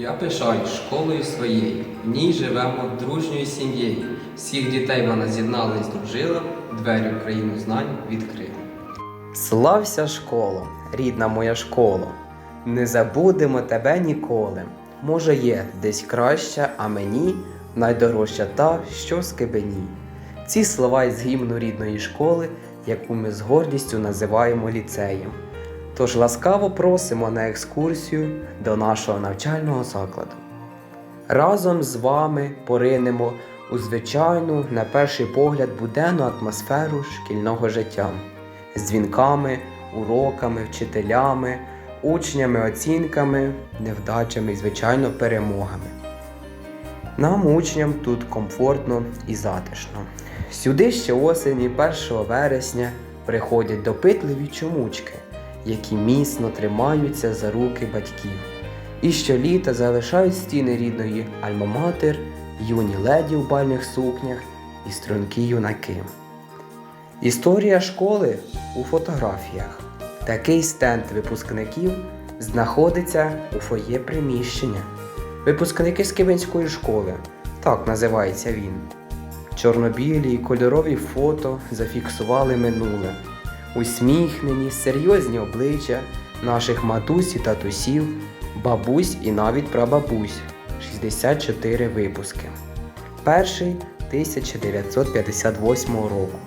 Я пишаюсь школою своєю, в ній живемо дружньою сім'єю. Всіх дітей вона з'єднала і здружила, двері в знань відкрила. Слався школо, рідна моя школа, не забудемо тебе ніколи. Може, є десь краща, а мені найдорожча та, що скибені. Ці слова із гімну рідної школи, яку ми з гордістю називаємо ліцеєм. Тож ласкаво просимо на екскурсію до нашого навчального закладу. Разом з вами поринемо у звичайну, на перший погляд, буденну атмосферу шкільного життя з дзвінками, уроками, вчителями, учнями, оцінками, невдачами і, звичайно, перемогами. Нам, учням, тут комфортно і затишно. Сюди ще осені 1 вересня приходять допитливі чомучки, які міцно тримаються за руки батьків. І щоліта залишають стіни рідної альма-матер, юні леді у бальних сукнях і стрункі юнаки. Історія школи у фотографіях. Такий стенд випускників знаходиться у фоє приміщення. Випускники Скибинської школи, так називається він. Чорнобілі і кольорові фото зафіксували минуле. Усміхнені, серйозні обличчя наших матусь і татусів, бабусь і навіть прабабусь. 64 випуски. Перший 1958 року.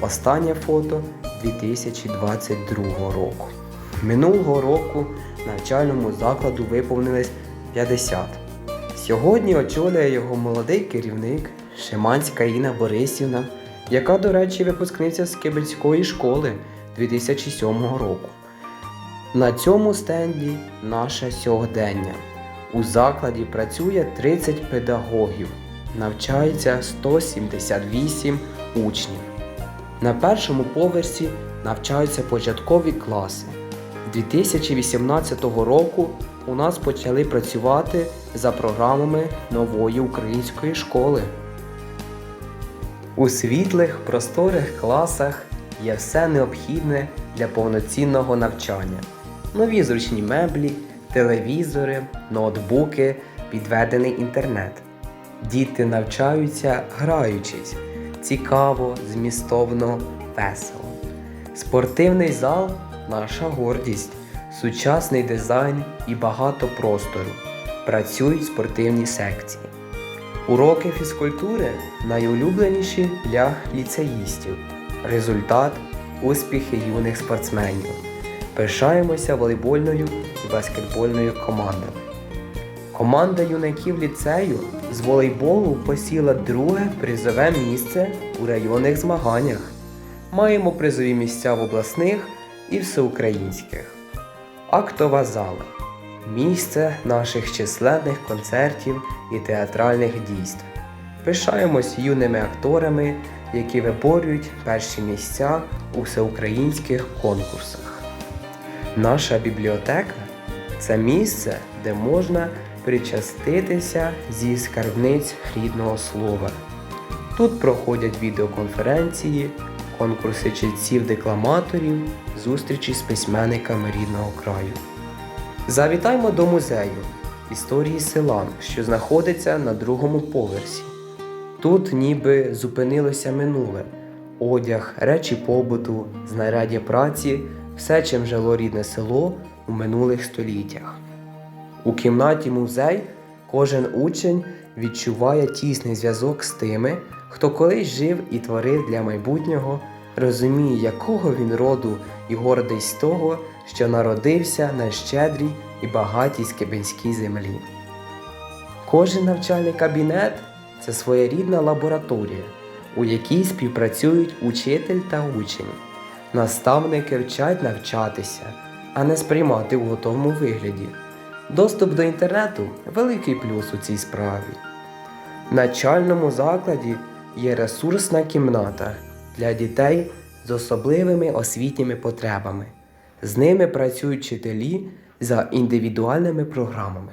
Останнє фото 2022 року. Минулого року навчальному закладу виповнилось 50. Сьогодні очолює його молодий керівник Шиманська Інна Борисівна, яка, до речі, випускниця Скибельської школи 2007 року. На цьому стенді наше сьогодення. У закладі працює 30 педагогів, навчається 178 учнів. На першому поверсі навчаються початкові класи. З 2018 року у нас почали працювати за програмами нової української школи. У світлих, просторих класах є все необхідне для повноцінного навчання: нові зручні меблі, телевізори, ноутбуки, підведений інтернет. Діти навчаються граючись, цікаво, змістовно, весело. Спортивний зал наша гордість, сучасний дизайн і багато простору. Працюють спортивні секції. Уроки фізкультури найулюбленіші для ліцеїстів. Результат успіхи юних спортсменів. Пишаємося волейбольною і баскетбольною командами. Команда юнаків ліцею з волейболу посіла друге призове місце у районних змаганнях. Маємо призові місця в обласних і всеукраїнських. Актова зала місце наших численних концертів і театральних дійств. Пишаємось юними акторами, які виборюють перші місця у всеукраїнських конкурсах. Наша бібліотека це місце, де можна причаститися зі скарбниць рідного слова. Тут проходять відеоконференції, конкурси читців-декламаторів, зустрічі з письменниками рідного краю. Завітаймо до музею історії села, що знаходиться на другому поверсі. Тут ніби зупинилося минуле, одяг, речі побуту, знаряддя праці, все, чим жило рідне село у минулих століттях. У кімнаті музей кожен учень відчуває тісний зв'язок з тими, хто колись жив і творив для майбутнього, розуміє, якого він роду і гордість того, що народився на щедрій і багатій скибинській землі. Кожен навчальний кабінет це своєрідна лабораторія, у якій співпрацюють учитель та учень. Наставники вчать навчатися, а не сприймати в готовому вигляді. Доступ до інтернету великий плюс у цій справі. В начальному закладі є ресурсна кімната для дітей з особливими освітніми потребами. З ними працюють вчителі за індивідуальними програмами.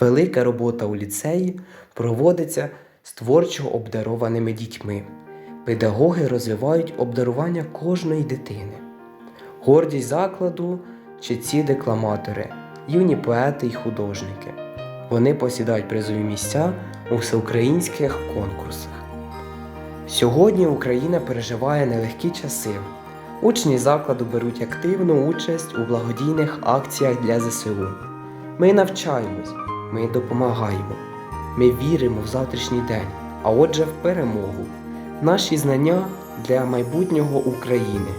Велика робота у ліцеї проводиться з творчо обдарованими дітьми. Педагоги розвивають обдарування кожної дитини. Гордість закладу чи ці декламатори, юні поети й художники. Вони посідають призові місця у всеукраїнських конкурсах. Сьогодні Україна переживає нелегкі часи. Учні закладу беруть активну участь у благодійних акціях для ЗСУ. Ми навчаємось, ми допомагаємо. Ми віримо в завтрашній день, а отже, в перемогу. Наші знання для майбутнього України.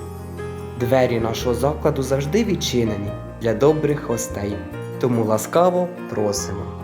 Двері нашого закладу завжди відчинені для добрих гостей, тому ласкаво просимо.